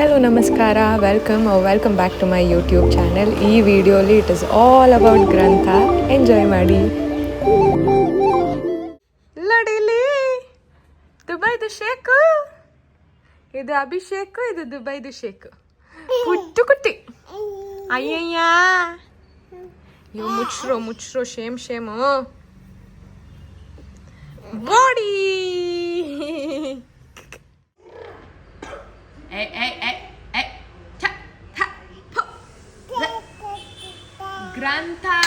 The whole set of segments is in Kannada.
ಹೆಲೋ ನಮಸ್ಕಾರ. Welcome welcome back to my YouTube channel ಈ ವಿಡಿಯೋಲಿ it is all about Grantha. Enjoy ಮಾಡಿ. ಲಡಿಲಿ ದುಬೈದು ಶೇಕ್. ಇದು ಅಭಿಷೇಕ್, ಇದು ದುಬೈದು ಶೇಕ್. ಕುಟ್ಟು ಕುಟ್ಟಿ. ಅಯ್ಯಯ್ಯ. ಇವ್ ಮುಚ್ಚ್ರೋ ಮುಚ್ಚ್ರೋ ಶೇಮ್ ಶೇಮು ಬಾಡಿ Ehi, ehi, ehi, ehi. Ta, ta, po. Granta.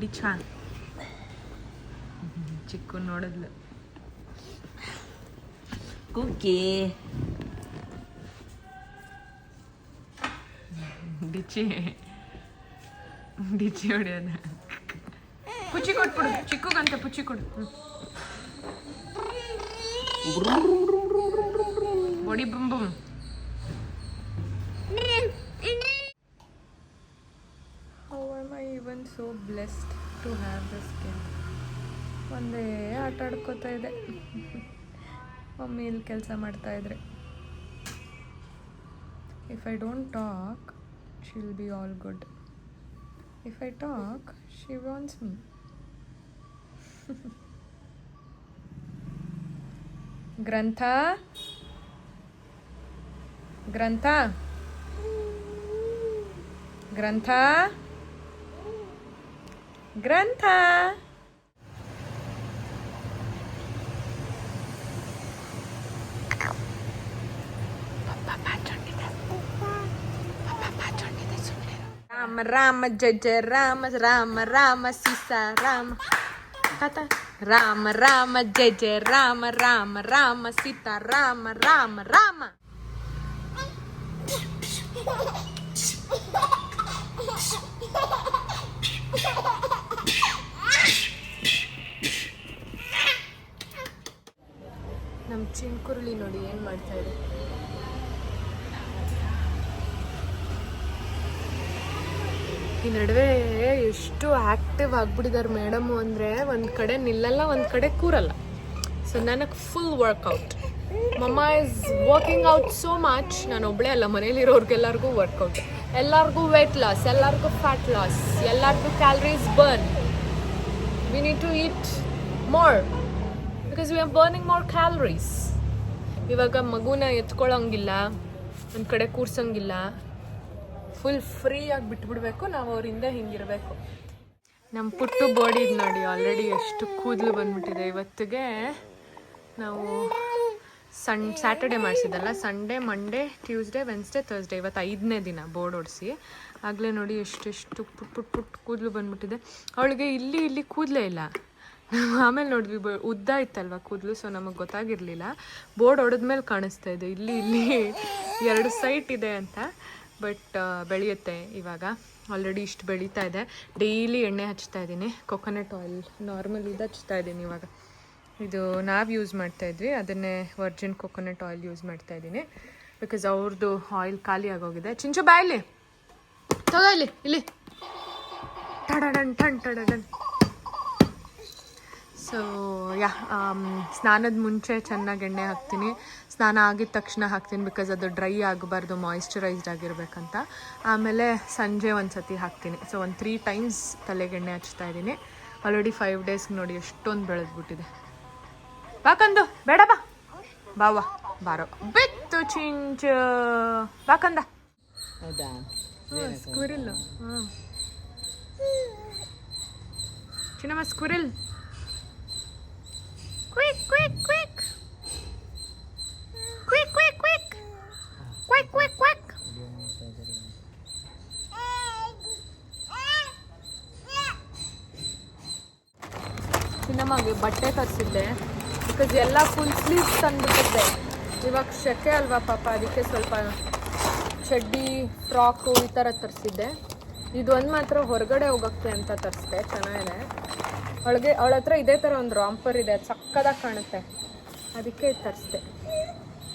ಇಡಿ ಛಾನ್ ಚಿಕ್ಕು ನೋಡಿದ್ಲು. ಕುಕ್ಕಿ. ಡಿಚಿ ಡಿಚಿ ಹೊಡೆಯೋದ ಪುಚ್ಚಿ ಕೊಟ್ಬಿಡು. ಚಿಕ್ಕಗಂತ ಪುಚ್ಚಿ ಕೊಡು. ಬಡಿ ಬುಮ್ so to have the skin ಒಂದೇ ಆಟ ಆಡ್ಕೋತಾ ಇದೆ. ಮಮ್ಮಿ ಇಲ್ಲಿ ಕೆಲಸ ಮಾಡ್ತಾ ಇದ್ರೆ. If I don't talk she will be all good if I talk she wants me Grantha? Grantha? Grantha? Granta. Rama, Rama, Jaja, Rama, Rama, Rama, Sisa, Rama. Kata. Rama, Rama, Jaja, Rama, Rama, Rama, Sita, Rama, Rama, Rama. Rama. ನಮ್ಮ ಚಿಂಕುರುಳಿ ನೋಡಿ ಏನು ಮಾಡ್ತಾ ಇದೆ. ಈ ನಡುವೆ ಎಷ್ಟು ಆಕ್ಟಿವ್ ಆಗಿಬಿಟ್ಟಿದ್ದಾರೆ ಮೇಡಮು ಅಂದರೆ ಒಂದು ಕಡೆ ನಿಲ್ಲಲ್ಲ, ಒಂದು ಕಡೆ ಕೂರಲ್ಲ. ಸೊ ನನಗೆ full workout mumma is working out so much ನಾನು ಒಬ್ಬಳೇ ಅಲ್ಲ, ಮನೇಲಿರೋರ್ಗೆಲ್ಲರಿಗೂ ವರ್ಕೌಟ್ ಎಲ್ಲರಿಗೂ ವೆಯ್ಟ್ ಲಾಸ್ ಎಲ್ಲರಿಗೂ ಫ್ಯಾಟ್ ಲಾಸ್ ಎಲ್ಲರಿಗೂ calories burn we need to eat more because we are burning more calories ಇವಾಗ ಮಗುನ ಎತ್ಕೊಳ್ಳೋಂಗಿಲ್ಲ ಒಂದು ಕಡೆ ಕೂರ್ಸೋಂಗಿಲ್ಲ ಫುಲ್ ಫ್ರೀಯಾಗಿ ಬಿಟ್ಬಿಡ್ಬೇಕು, ನಾವು ಅವರಿಂದ ಹಿಂಗಿರಬೇಕು. ನಮ್ಮ ಪುಟ್ಟು ಬಾಡಿ ನೋಡಿ ಆಲ್ರೆಡಿ ಎಷ್ಟು ಕೂದಲು ಬಂದ್ಬಿಟ್ಟಿದೆ. ಇವತ್ತಿಗೆ ನಾವು ಸಣ್ Saturday ಮಾಡಿಸಿದ್ದಲ್ಲ Sunday Monday Tuesday Wednesday Thursday ಇವತ್ತು ಐದನೇ ದಿನ ಬೋರ್ಡ್ ಓಡಿಸಿ. ಆಗಲೇ ನೋಡಿ ಎಷ್ಟೆಷ್ಟು ಪುಟ್ ಪುಟ್ ಪುಟ್ ಕೂದಲು ಬಂದ್ಬಿಟ್ಟಿದೆ. ಅವಳಿಗೆ ಇಲ್ಲಿ ಇಲ್ಲಿ ಕೂದಲೇ ಇಲ್ಲ. ಆಮೇಲೆ ನೋಡಿದ್ವಿ ಬ, ಉದ್ದ ಇತ್ತಲ್ವ ಕೂದಲು ಸೊ ನಮಗೆ ಗೊತ್ತಾಗಿರಲಿಲ್ಲ. ಬೋರ್ಡ್ ಹೊಡೆದ್ಮೇಲೆ ಕಾಣಿಸ್ತಾ ಇದೆ. ಇಲ್ಲಿ ಇಲ್ಲಿ ಎರಡು ಸೈಟ್ ಇದೆ ಅಂತ. ಬಟ್ ಬೆಳೆಯುತ್ತೆ ಇವಾಗ. ಆಲ್ರೆಡಿ ಇಷ್ಟು ಬೆಳೀತಾ ಇದೆ. ಡೈಲಿ ಎಣ್ಣೆ ಹಚ್ತಾ ಇದ್ದೀನಿ ಕೊಕೊನಟ್ ಆಯಿಲ್ ನಾರ್ಮಲ್ ಇದು ಹಚ್ತಾ ಇದ್ದೀನಿ ಇವಾಗ. ಇದು ನಾವು ಯೂಸ್ ಮಾಡ್ತಾ ಇದ್ವಿ. ಅದನ್ನೇ ವರ್ಜಿನ್ ಕೊಕೊನಟ್ ಆಯಿಲ್ ಯೂಸ್ ಮಾಡ್ತಾ ಇದ್ದೀನಿ ಬಿಕಾಸ್ ಅವ್ರದ್ದು ಆಯಿಲ್ ಖಾಲಿ ಆಗೋಗಿದೆ. ಚಿಂಚು ಬಾಯಲ್ಲಿ ತಗೋ ಇಲ್ಲಿ ಇಲ್ಲಿ. ಟಡಡನ್, ಟನ್, ಟಡಡನ್. ಸೊ ಯಾ ಸ್ನಾನದ ಮುಂಚೆ ಚೆನ್ನಾಗಿ ಎಣ್ಣೆ ಹಾಕ್ತೀನಿ. ಸ್ನಾನ ಆಗಿದ ತಕ್ಷಣ ಹಾಕ್ತೀನಿ ಬಿಕಾಸ್ ಅದು ಡ್ರೈ ಆಗಬಾರ್ದು ಮಾಯಿಶ್ಚರೈಸ್ಡ್ ಆಗಿರಬೇಕಂತ. ಆಮೇಲೆ ಸಂಜೆ ಒಂದು ಸತಿ ಹಾಕ್ತೀನಿ. ಸೊ ಒಂದು ತ್ರೀ ಟೈಮ್ಸ್ ತಲೆಗೆ ಎಣ್ಣೆ ಹಚ್ತಾ ಇದ್ದೀನಿ. ಆಲ್ರೆಡಿ ಫೈವ್ ಡೇಸ್ಗೆ ನೋಡಿ ಎಷ್ಟೊಂದು ಬೆಳೆದ್ಬಿಟ್ಟಿದೆ. ಬಾಕಂದು ಬೇಡ ಬಾ. ಬಾವಾ ಬಾರೋ. ಬಿತ್ತು ಚಿಂಚ. ಬಾಕಂದ ಹೌದಾ? ಸ್ಕ್ವಿರಿಲ್ ಹಾಂ. ಚಿನ್ನಮ್ಮ squirrel quick quick quick quick quick quick Quick, quick, ಚಿನ್ನಮ್ಮಗೆ ಬಟ್ಟೆ ತರಿಸಿದ್ದೆ. ಬಿಕಾಸ್ ಎಲ್ಲ ಫುಲ್ ಸ್ಲೀವ್ಸ್ ತಂದುಬಿಟ್ಟಿದ್ದೆ. ಇವಾಗ ಸೆಕೆ ಅಲ್ವಾ ಪಾಪ ಅದಕ್ಕೆ ಸ್ವಲ್ಪ ಚಡ್ಡಿ ಫ್ರಾಕು ಈ ಥರ ತರಿಸಿದ್ದೆ. ಇದೊಂದು ಮಾತ್ರ ಹೊರಗಡೆ ಹೋಗೋಕ್ಕೆ ಅಂತ ತರಿಸ್ದೆ ಚೆನ್ನಾಗಿದೆ ಅವಳಿಗೆ ಅವಳ ಹತ್ರ ಇದೇ ಥರ ಒಂದು ರಾಂಪರ್ ಇದೆ ಅದು ಸಕ್ಕದಾಗಿ ಕಾಣುತ್ತೆ. ಅದಕ್ಕೆ ತರಿಸ್ದೆ.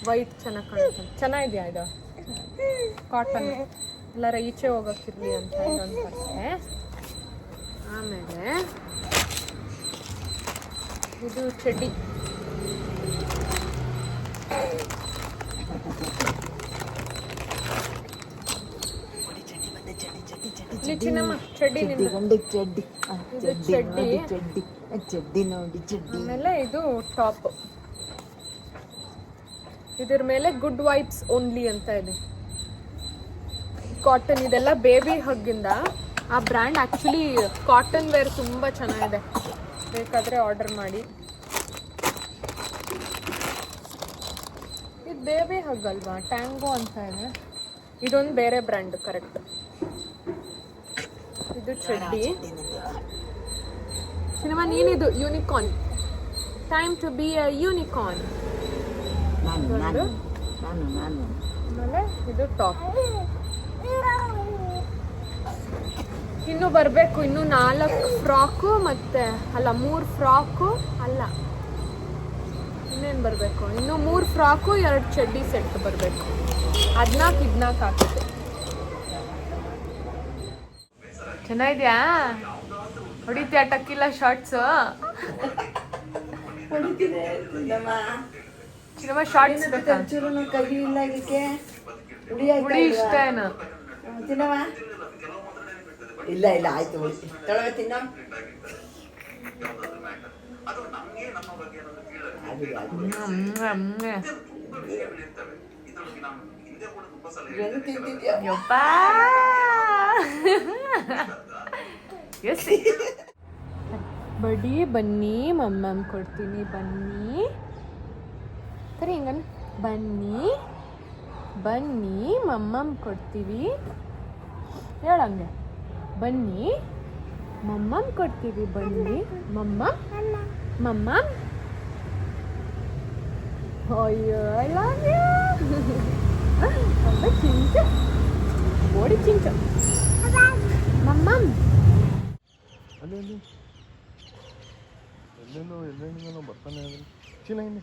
ವೈಟ್ ಚೆನ್ನಾಗಿ ಕಾಣುತ್ತೆ. ಚೆನ್ನಾಗಿದೆಯಾ ಇದು? ಕಾಟನ್ ಎಲ್ಲರ ಈಚೆ ಹೋಗೋಕ್ಕಿರಲಿ ಅಂತ ಇದೊಂದು ತರಿಸ್ದೆ ಆಮೇಲೆ ಇದು ಚಡ್ಡಿ ಇಲ್ಲಿ ಚಿನ್ನಮ್ಮ ಚಡ್ಡಿ ನಿಂದು ಗಂಡಿ ಚಡ್ಡಿ. ಆ, ಇದು ಚಡ್ಡಿ ಚಡ್ಡಿ. ನೋಡಿ ಚಡ್ಡಿ. ಆ, ಚಡ್ಡಿ ನೋಡಿ ಚಡ್ಡಿ. ಆಮೇಲೆ ಇದು ಟಾಪ್. ಇದ್ರ ಮೇಲೆ ಗುಡ್ ವೈಬ್ಸ್ ಓನ್ಲಿ ಅಂತ ಇದೆ. ಕಾಟನ್ ಇದೆಲ್ಲ ಬೇಬಿ ಹಗ್ಗಿಂದ. ಆ ಬ್ರ್ಯಾಂಡ್ ಆಕ್ಚುಲಿ ಕಾಟನ್ ವೇರ್ ತುಂಬಾ ಚೆನ್ನಾಗಿದೆ. ಬೇಕಾದ್ರೆ ಆರ್ಡರ್ ಮಾಡಿ. ಇದು ಬೇಬಿ ಹಗ್ ಅಲ್ವಾ? ಟ್ಯಾಂಗೋ ಅಂತ ಇದೆ. ಇದೊಂದು ಬೇರೆ ಬ್ರ್ಯಾಂಡ್ ಕರೆಕ್ಟ್. ಇದು ಚಡ್ಡಿ cinema ನೀನಿದು unicorn time to be a unicorn ಆಮೇಲೆ ಇದು ಟಾಪ್ ಇನ್ನು ಬರಬೇಕು ಇನ್ನು ನಾಲ್ಕು ಫ್ರಾಕು ಮತ್ತೆ ಅಲ್ಲ ಮೂರು ಫ್ರಾಕು ಅಲ್ಲ. ಇನ್ನೇನು ಬರಬೇಕು? ಇನ್ನು ಮೂರು ಫ್ರಾಕು ಎರಡು ಚಡ್ಡಿ ಸೆಟ್ ಬರಬೇಕು. ಹದಿನಾಲ್ಕು ಹದಿನಾಲ್ಕು ಹಾಕಿದೆ ಚೆನ್ನಾಗಿದ್ಯಾ? ಹೊಡಿತೀಯ ಟಕ್ಕಿಲ್ಲ ಶಾರ್ಟ್ಸು ಚಿನ್ನಮ್ಮ ಶಾರ್ಟ್ಸ್ ಬೇಕಾ? ಚೂರು ಕಲಿ ಇಲ್ಲ ಇದಕ್ಕೆ? ಹುಡಿ ಇಷ್ಟ ಏನು? ತಿನ್ನವ? ಇಲ್ಲ ಇಲ್ಲ ಆಯ್ತು ತೊಳಗ ತಿನ್ನ. ಅದು ಅದು ಏನು ತಿಂತಿದ್ಯಾ ಯಪ್ಪ! ಎಸ್ ಬಡಿ ಬನ್ನಿ ಮಮ್ಮಮ್ ಕೊಡ್ತೀನಿ ಬನ್ನಿ. ಸರಿ ಹಿಂಗನ್? ಬನ್ನಿ ಬನ್ನಿ ಮಮ್ಮಮ್ ಕೊಡ್ತೀವಿ. ಹೇಳಂಗೆ ಬನ್ನಿ ಮಮ್ಮಮ್ ಕೊಡ್ತೀವಿ ಬನ್ನಿ ಮಮ್ಮ ಮಮ್ಮಮ್. ಅಯ್ಯೋ ಐ ಲವ್ ಯು ಅಬ್ಬ ಚಿಂಚ ಓಡಿ ಚಿಂಚ ಮಮ್ಮಮ್ ಅಲ್ಲಿ ಅಲ್ಲಿ ಎಲ್ಲೆಲ್ಲೋ ಎಲ್ಲೆಲ್ಲಿಂದನೋ ಬರ್ತಾನೆ ಅದನ್ನು ಚೀನ ಹಿಂದೆ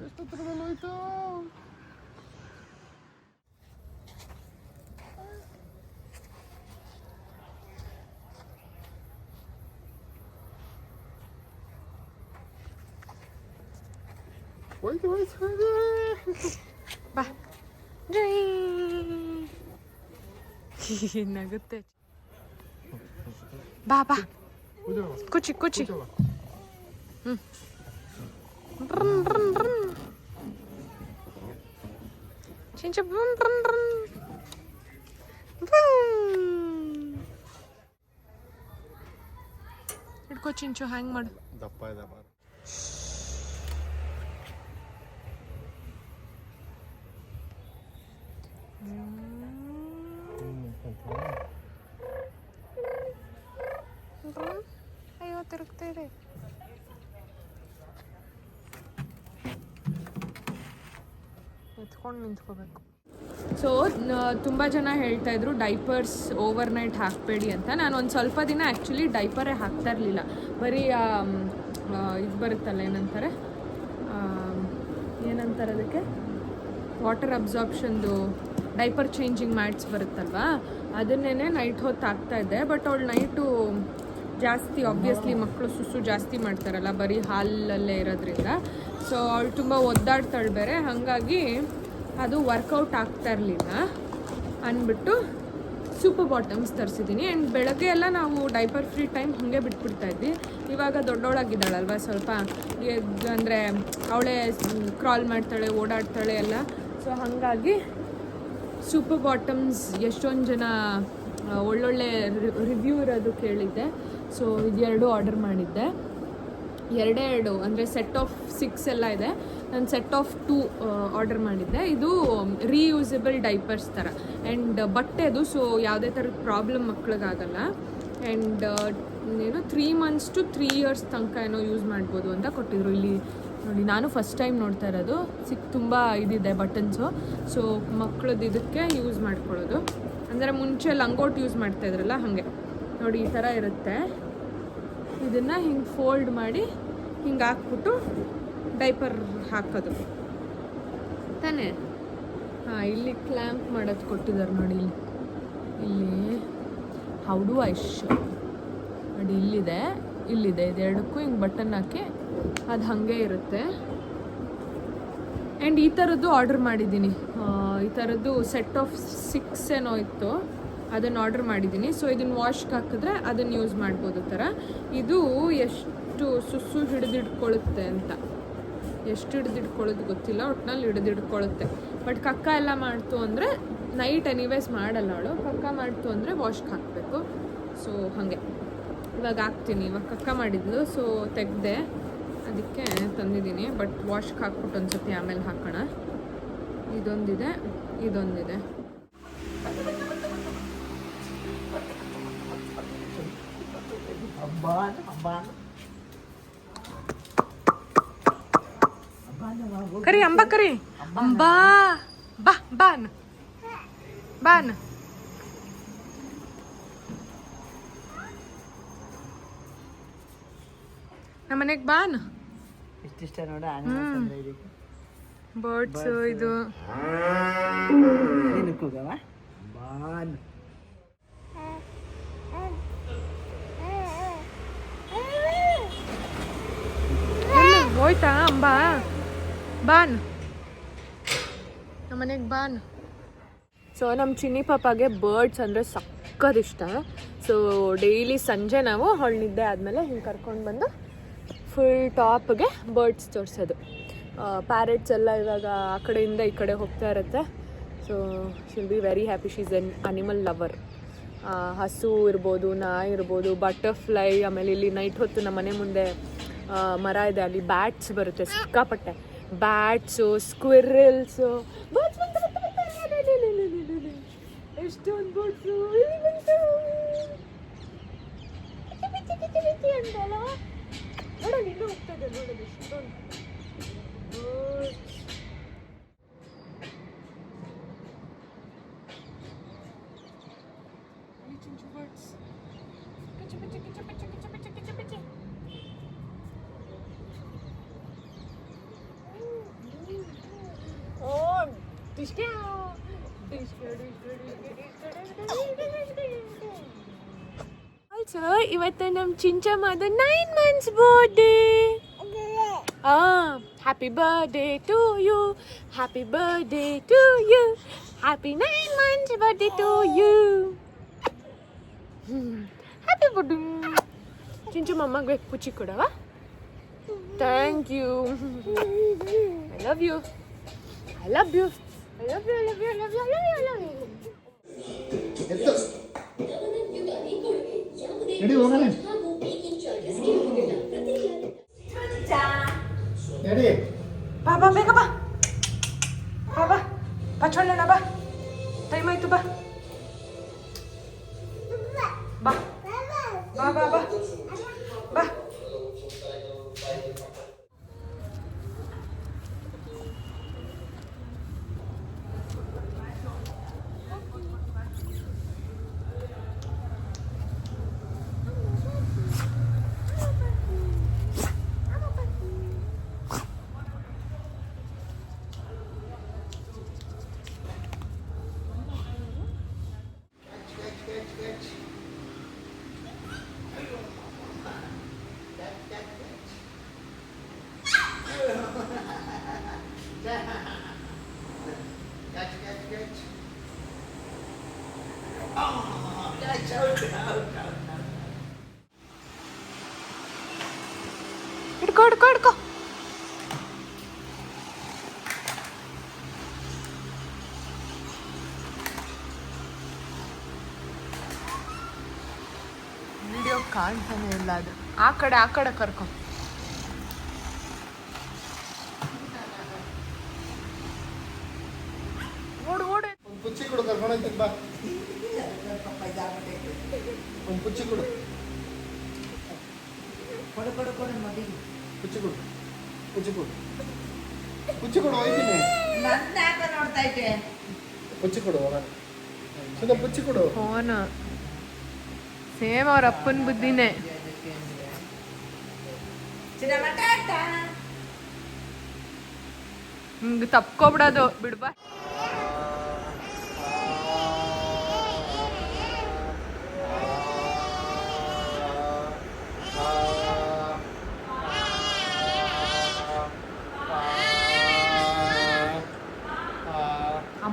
ಎಷ್ಟು ಹತ್ರದಲ್ಲಿ ಹೋಯ್ತು ಹೋಯ್ತು ಹೋಯ್ತು ಬಾ ಜೈ ನಗುತ್ತೆ ಬಾ ಬಾ ಕುಚಿ ಕುಚಿ ಹ್ಞೂ ಚಿಂಚ ಬ್ರನ್ ಬ್ರನ್ ಬ್ರನ್ ಇಟ್ಕೋ ಚಿಂಚು ಹ್ಯಾಂಗ್ ಮಾಡು ದಪ್ಪ ಇದೆ ಬಾರ ಬ್ರನ್. ಇದೆ ಎತ್ಕೊಂಡು ನಿಂತ್ಕೋಬೇಕು. ಸೊ ತುಂಬ ಜನ ಹೇಳ್ತಾ ಇದ್ರು ಡೈಪರ್ಸ್ ಓವರ್ ನೈಟ್ ಹಾಕಬೇಡಿ ಅಂತ. ನಾನು ಒಂದು ಸ್ವಲ್ಪ ದಿನ ಆ್ಯಕ್ಚುಲಿ ಡೈಪರೇ ಹಾಕ್ತಾ ಇರಲಿಲ್ಲ. ಬರೀ ಇದು ಬರುತ್ತಲ್ಲ ಏನಂತಾರೆ? ಏನಂತಾರೆ ಅದಕ್ಕೆ? ವಾಟರ್ ಅಬ್ಸಾರ್ಪ್ಷನ್ದು ಡೈಪರ್ ಚೇಂಜಿಂಗ್ ಮ್ಯಾಟ್ಸ್ ಬರುತ್ತಲ್ವಾ? ಅದನ್ನೇ ನೈಟ್ ಹೊತ್ತು ಹಾಕ್ತಾ ಇದ್ದೆ. ಬಟ್ ಅವಳು ನೈಟು ಜಾಸ್ತಿ ಆಬ್ವಿಯಸ್ಲಿ ಮಕ್ಕಳು ಸುಸು ಜಾಸ್ತಿ ಮಾಡ್ತಾರಲ್ಲ, ಬರೀ ಹಾಲಲ್ಲೇ ಇರೋದ್ರಿಂದ. ಸೊ ಅವಳು ತುಂಬ ಒದ್ದಾಡ್ತಾಳೆ ಬೇರೆ, ಹಾಗಾಗಿ ಅದು ವರ್ಕೌಟ್ ಆಗ್ತಾ ಇರಲಿಲ್ಲ ಅಂದ್ಬಿಟ್ಟು ಸೂಪರ್ ಬಾಟಮ್ಸ್ ತರಿಸಿದ್ದೀನಿ ಆ್ಯಂಡ್ ಬೆಳಗ್ಗೆ ಎಲ್ಲ ನಾವು ಡೈಪರ್ ಫ್ರೀ ಟೈಮ್ ಹಾಗೆ ಬಿಟ್ಬಿಡ್ತಾ ಇದ್ವಿ. ಇವಾಗ ದೊಡ್ಡವಳಾಗಿದ್ದಾಳಲ್ವ ಸ್ವಲ್ಪ ಅಂದರೆ ಅವಳೇ ಕ್ರಾಲ್ ಮಾಡ್ತಾಳೆ, ಓಡಾಡ್ತಾಳೆ ಎಲ್ಲ. ಸೊ ಹಾಗಾಗಿ ಸೂಪರ್ ಬಾಟಮ್ಸ್ ಎಷ್ಟೊಂದು ಜನ ಒಳ್ಳೊಳ್ಳೆ ರಿವ್ಯೂ ಇರೋದು ಕೇಳಿದ್ದೆ. ಸೊ ಇದೆರಡು ಆರ್ಡರ್ ಮಾಡಿದ್ದೆ. ಎರಡೇ ಎರಡು ಅಂದರೆ ಸೆಟ್ ಆಫ್ ಸಿಕ್ಸ್ ಎಲ್ಲ ಇದೆ. ನಾನು ಸೆಟ್ ಆಫ್ ಟೂ ಆರ್ಡರ್ ಮಾಡಿದ್ದೆ. ಇದು ರೀಯೂಸಬಲ್ ಡೈಪರ್ಸ್ ಥರ ಆ್ಯಂಡ್ ಬಟ್ಟೆದು ಸೊ ಯಾವುದೇ ಥರದ ಪ್ರಾಬ್ಲಮ್ ಮಕ್ಳಿಗಾಗಲ್ಲ. ಆ್ಯಂಡ್ ಏನೋ three months to three years ತನಕ ಏನೋ ಯೂಸ್ ಮಾಡ್ಬೋದು ಅಂತ ಕೊಟ್ಟಿದ್ರು. ಇಲ್ಲಿ ನೋಡಿ, ನಾನು ಫಸ್ಟ್ ಟೈಮ್ ನೋಡ್ತಾ ಇರೋದು. ಸಿಕ್, ತುಂಬ ಇದಿದೆ ಬಟನ್ಸು ಸೊ ಮಕ್ಳದ್ದು ಇದಕ್ಕೆ ಯೂಸ್ ಮಾಡ್ಕೊಳ್ಳೋದು. ಅಂದರೆ ಮುಂಚೆ ಲಂಗೋಟ್ ಯೂಸ್ ಮಾಡ್ತಾ ಇದ್ರಲ್ಲ, ಹಾಗೆ. ನೋಡಿ, ಈ ಥರ ಇರುತ್ತೆ. ಇದನ್ನು ಹಿಂಗೆ ಫೋಲ್ಡ್ ಮಾಡಿ ಹಿಂಗೆ ಹಾಕ್ಬಿಟ್ಟು ಡೈಪರ್ ಹಾಕೋದು. ತಾನೇ? ಹಾಂ, ಇಲ್ಲಿ ಕ್ಲ್ಯಾಂಪ್ ಮಾಡೋದು ಕೊಟ್ಟಿದ್ದಾರೆ ನೋಡಿ ಇಲ್ಲಿ. ಇಲ್ಲಿ. ಹೌಡು ಐಶ್ ನೋಡಿ, ಇಲ್ಲಿದೆ ಇಲ್ಲಿದೆ. ಇದೆರಡಕ್ಕೂ ಹಿಂಗೆ ಬಟನ್ ಹಾಕಿ ಅದು ಹಾಗೆ ಇರುತ್ತೆ. ಆ್ಯಂಡ್ ಈ ಥರದ್ದು ಆರ್ಡರ್ ಮಾಡಿದ್ದೀನಿ. ಈ ಥರದ್ದು ಸೆಟ್ ಆಫ್ ಸಿಕ್ಸ್ ಏನೋ ಇತ್ತು. ಅದನ್ನು ಆರ್ಡರ್ ಮಾಡಿದ್ದೀನಿ. ಸೊ ಇದನ್ನು ವಾಶ್ಗೆ ಹಾಕಿದ್ರೆ ಅದನ್ನು ಯೂಸ್ ಮಾಡ್ಬೋದು ಥರ ಇದು ಎಷ್ಟು ಸುಸ್ಸು ಹಿಡಿದಿಟ್ಕೊಳುತ್ತೆ ಅಂತ. ಎಷ್ಟು ಹಿಡಿದಿಡ್ಕೊಳ್ಳೋದು ಗೊತ್ತಿಲ್ಲ. ಒಟ್ನಲ್ಲಿ ಹಿಡಿದಿಟ್ಕೊಳ್ಳುತ್ತೆ ಬಟ್ ಕಕ್ಕ ಎಲ್ಲ ಮಾಡ್ತು ಅಂದರೆ ನೈಟ್ ಎನಿವೇಸ್ ಮಾಡಲ್ಲ ಅವಳು. ಕಕ್ಕ ಮಾಡ್ತು ಅಂದರೆ ವಾಶ್ಗೆ ಹಾಕಬೇಕು. ಸೊ ಹಾಗೆ. ಇವಾಗ ಹಾಕ್ತೀನಿ. ಇವಾಗ ಕಕ್ಕ ಮಾಡಿದ್ಲು. ಸೊ ತೆಗ್ದೆ. ಅದಕ್ಕೆ ತಂದಿದ್ದೀನಿ. ಬಟ್ ವಾಶ್ಗೆ ಹಾಕ್ಬಿಟ್ಟು ಒಂದ್ಸತಿ ಆಮೇಲೆ ಹಾಕೋಣ. ಇದೊಂದಿದೆ. ಇದೊಂದಿದೆ. ಕರಿ ಅಂಬ ಕರಿ ಅಂಬಾ ಬಾ ಬಾನ್ ಬಾನ್ ನಮ್ಮನೆಗೆ ಬಾನ್ ಇಷ್ಟಿಷ್ಟ ನೋಡ ಬರ್ಡ್ಸ್ ಇದು. ನೀನು ಕೂಗವ? ಬಾನ್ ಎಲ್ಲಿ ಹೋಯ್ತಾ? ಅಂಬಾ ಬಾನ್. ನಮ್ಮನೆಗೆ ಬಾನ್. ಸೊ ನಮ್ಮ ಚಿನ್ನಿ ಪಾಪಾಗೆ ಬರ್ಡ್ಸ್ ಅಂದರೆ ಸಕ್ಕತ್ ಇಷ್ಟ. ಸೊ ಡೈಲಿ ಸಂಜೆ ನಾವು ಹೊಳ್ ನಿದ್ದೆ ಆದಮೇಲೆ ಹಿಂಗೆ ಕರ್ಕೊಂಡು ಬಂದು ಫುಲ್ ಟಾಪ್ಗೆ ಬರ್ಡ್ಸ್ ತೋರಿಸೋದು. ಪ್ಯಾರೆಟ್ಸ್ ಎಲ್ಲ ಇವಾಗ ಆ ಕಡೆಯಿಂದ ಈ ಕಡೆ ಹೋಗ್ತಾ ಇರುತ್ತೆ. So she'll be very happy she's an animal lover ಹಸು ಇರ್ಬೋದು ನಾಯಿ ಇರ್ಬೋದು ಬಟರ್ಫ್ಲೈ ಆಮೇಲೆ ಇಲ್ಲಿ ನೈಟ್ ಹೊತ್ತು ನಮ್ಮ ಮನೆ ಮುಂದೆ ಮರ ಇದೆ, ಅಲ್ಲಿ ಬ್ಯಾಟ್ಸ್ ಬರುತ್ತೆ, ಸಿಕ್ಕಾಪಟ್ಟೆ. ಬ್ಯಾಟ್ಸು ಸ್ಕ್ವಿರಲ್ಸು ಎಷ್ಟೊಂದು ಅಂತಲ್ಲ ನೋಡೋಣ ಇನ್ನೂ ಹೋಗ್ತಾ ಇದೆ ನೋಡೋದು ಎಷ್ಟೊಂದು. ಆಲ್ಸೋ ಇವತ್ತು ನಮ್ಮ ಚಿಂಚಮ್ಮದು nine months birthday happy birthday to you happy birthday to you happy nine months birthday to you happy birthday ಚಿಂಚಮ್ಮಗೆ ಕುಚಿ ಕೊಡವಾ? Thank you I love you I love you I love you I love you I love you I love you I love you ಎತ್ತು ನಡಿ ಹೋಗೋಣ ನಡಿ ಬಾ ಬಾ ಬೇಗ ಬಾ ಬಾ ಹಿಡ್ಕೊ ಹಿಡ್ಕೊ ಹಿಡ್ಕೊ ವಿಡಿಯೋ ಕಾಣ್ತಾನೆ ಇಲ್ಲ ಅದು ಆ ಕಡೆ ಆ ಕಡೆ ಕರ್ಕೊ ಕೊಡು ಕರ್ಕೊಂಡು ಹೋಗ್ತೀನಿ ಬಾ ಒಂದು ಪುಚ್ಚಿ ಕೊಡು ಕೊಡು ಕೊಡು ಕೊಡು ಮದಿಗೆ ಪುಚ್ಚಿ ಕೊಡು ಪುಚ್ಚಿ ಕೊಡು ಪುಚ್ಚಿ ಕೊಡು ಹೋಯ್ತೀನಿ. ನನ್ನ ಯಾಕೆ ನೋಡ್ತಾ ಇದ್ದೆ. ಪುಚ್ಚಿ ಕೊಡು ಹೋಗೋಣ. ಸುಧಾ ಪುಚ್ಚಿ ಕೊಡು ಫೋನ್. ಸೇಮ್ ಅವ್ರ ಅಪ್ಪನ ಬುದ್ಧಿನೇ. ಹಿಂಗೆ ತಪ್ಕೊಬಿಡೋದು. ಬಿಡ್ಬಾ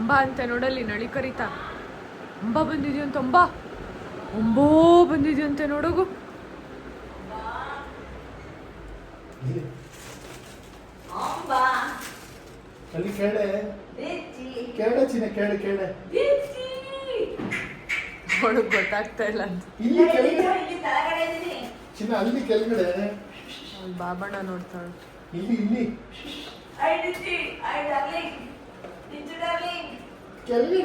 ಅಂಬ ಅಂತ ನೋಡಲ್ಲಿ ನಳಿ ಕರೀತಾ. ಅಂಬ ಬಂದಿದ್ಯಂತ ಅಂಬ? ಅಂಬೋ ಬಂದಿದ್ಯಂತೆ ನೋಡೋಗು. ಅಲ್ಲಿ ಕೇಳೆ. ಕೇಳೆ ಚಿನ್ನ ಕೇಳೆ ಕೇಳೆ. ಅವಳಿಗೆ ಗೊತ್ತಾಗ್ತಾ ಇಲ್ಲ ಅಂತ. ಇಲ್ಲಿ ಚಿನ್ನ ಅಲ್ಲಿ ಕೆಳಗಡೆ. ಬಾಬಣ್ಣ ನೋಡ್ತಾಳೆ. ಇಲ್ಲಿ ಇಲ್ಲಿ. ಐ ಡಿಚಿ ಐ ಡಾರ್ಲಿಂಗ್ ಡಿಚಿ ಡಾರ್ಲಿಂಗ್ ಕೆಳಗಡೆ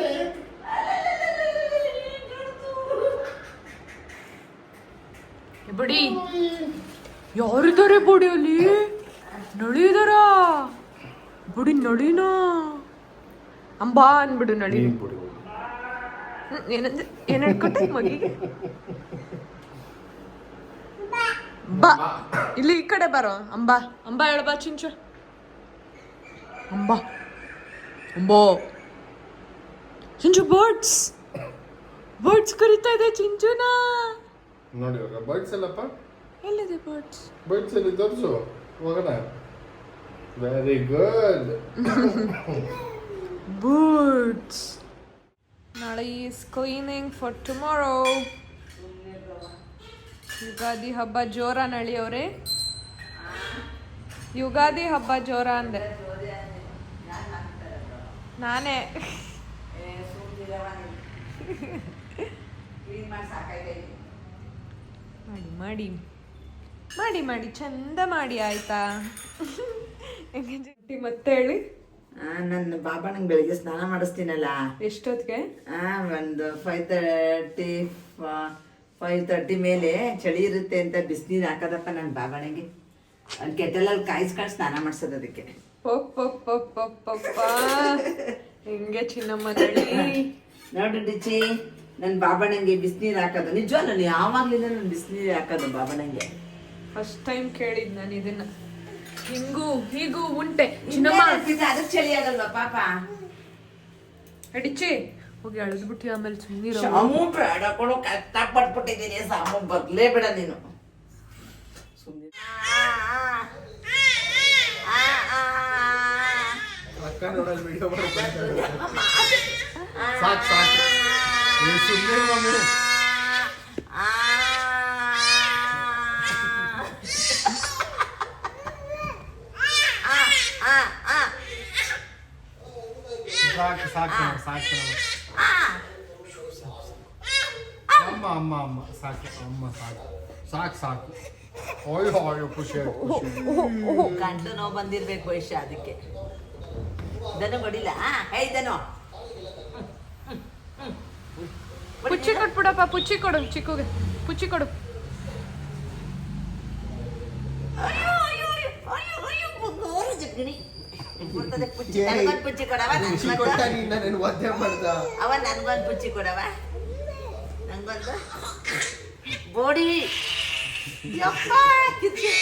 ಬಿಡಿ ಯಾರಿದ್ದಾರೆ ಬೋಡಿಯಲ್ಲಿ ಅಲ್ಲಿ? ನಳಿದಾರ? ಬಿಡಿ ನಳಿನ? ಅಂಬಾ ಅನ್ಬಿಡು ನಳಿ ಹ್ಮ್, ಏನಂದೆ? ಏನ್ ಹೇಳ್ಕೊಟ್ಟೆ ಮಗಿಗೆ? ಬಾ ಇಲ್ಲಿ ಈ ಕಡೆ ಬರೋ ಅಂಬಾ. ಅಂಬಾ ಹೇಳ್ಬಾ ಚಿಂಚು. ಅಂಬಾ. ಅಂಬೋ. ಚಿಂಚು ಬರ್ಡ್ಸ್ ಬರ್ಡ್ಸ್ ಕರೀತಾ ಇದೆ ಚಿಂಚುನ ನೋಡಿ ಇವಾಗ ಎಲ್ಲಪ್ಪ? ಎಲ್ಲಿದೆ ಎಲ್ಲಿ ತೋರಿಸು? ಹೋಗೋಣ. Very good birds. ನಾಳೆ is cleaning for tomorrow Ugadi ಹಬ್ಬ ಜೋರ ನಳಿಯವ್ರೆ ಯುಗಾದಿ ಹಬ್ಬ ಜೋರ ಅಂದೆ. ನಾನೇ. ಮಾಡಿ ಮಾಡಿ ಮಾಡಿ. ಮಾಡಿ ಚಂದ ಮಾಡಿ ಆಯ್ತಾ? ಮತ್ತೆ ಹೇಳಿ? ನನ್ನ ಬಾಬಾ ನಂಗೆ ಬೆಳಿಗ್ಗೆ ಸ್ನಾನ ಮಾಡಿಸ್ತೀನಲ್ಲ. ಎಷ್ಟೊತ್ತಿಗೆ? ಆ, ಒಂದು ಫೈವ್ ತರ್ಟಿ ಫೈವ್ ತರ್ಟಿ ಮೇಲೆ ಚಳಿ ಇರುತ್ತೆ ಅಂತ ಬಿಸಿನೀರು ಹಾಕೋದಪ್ಪ ನನ್ನ ಬಾಬಾಣಿಗೆ ಅಲ್ಲಿ ಕೆಟಲಲ್ಲಿ ಕಾಯಿಸ್ಕೊಂಡು ಸ್ನಾನ ಮಾಡಿಸೋದು ಅದಕ್ಕೆ. ಪಪ್ ಪಪ್ ಪಪ್ ಪಪ್ ಪಪ್ಪ. ಹಿಂಗೆ ಚಿನ್ನಮ್ಮ ನಳಿ ನೋಡು ಡಿಚಿ ನನ್ನ ಬಾಬಣ್ಣಂಗೆ ಬಿಸಿನೀರು ಹಾಕೋದು. ನಿಜವಲ್ಲ ನಾನು ಯಾವಾಗ್ಲಿಂದ ನಾನು ಬಿಸಿನೀರು ಹಾಕೋದು ಬಾಬಣ್ಣಂಗೆ ಫಸ್ಟ್ ಟೈಮ್ ಕೇಳಿದ್ ನಾನು ಇದನ್ನ. ಹಿಂಗೂ ಹೀಗೂ ಉಂಟೆ. ಚಿನ್ನಮ್ಮ. ಅದಕ್ಕೆ ಚಳಿ ಆಗಲ್ವಾ ಪಾಪ? ಅಡಿಚಿ ಹೋಗಿ ಅಳದ್ಬಿಟ್ಟಿ ಆಮೇಲೆ ಸುಮ್ಮನೆ ಸಾಮು ಬೇಡ ಕೊಡು ಕಷ್ಟ ಪಟ್ಬಿಟ್ಟಿದ್ದೀನಿ. ಸಾಮು ಬರ್ಲೇ ಬೇಡ ನೀನು ಸುಮ್ಮನೆ ಅಕ್ಕ ನೋಡಲ್ಲಿ ವಿಡಿಯೋ ಸಾಕು ಸಾಕು ಏ ಸುಮ್ಮನೆ ಮಮ್ಮಿ ಸಾಕು ಸಾಕು ಸಾಕು ಅಮ್ಮ ಅಮ್ಮ ಅಮ್ಮ ಸಾಕು ಅಮ್ಮ ಸಾಕು ಸಾಕು ಸಾಕು ಅಯ್ಯೋ ಅಯ್ಯೋ ಖುಷಿ ಆಯ್ತು ಖುಷಿ ಆಯ್ತು. ಗಂಟ್ಲು ನೋವು ಬಂದಿರ್ಬೇಕು ವಯಸ್ಸು ಅದಕ್ಕೆ ದನ ಬಡಿಲ್ಲ ಹೇ ದನು. ಪುಚ್ಚಿ ಕೊಟ್ಬಿಡಪ್ಪ ಪುಚ್ಚಿ ಕೊಡು ಚಿಕ್ಕುಗೆ. ಪುಚ್ಚಿ ಕೊಡು. ಪುಚ್ಚಿ. ಕೊಡವ ಅವ ನನ್ಗೊಂದು ಪುಚ್ಚಿ ಕೊಡವ? ನಂಗೊಂದು ಬೋಡಿ. ಯಪ್ಪ ಕಿಚ್ಚಿ.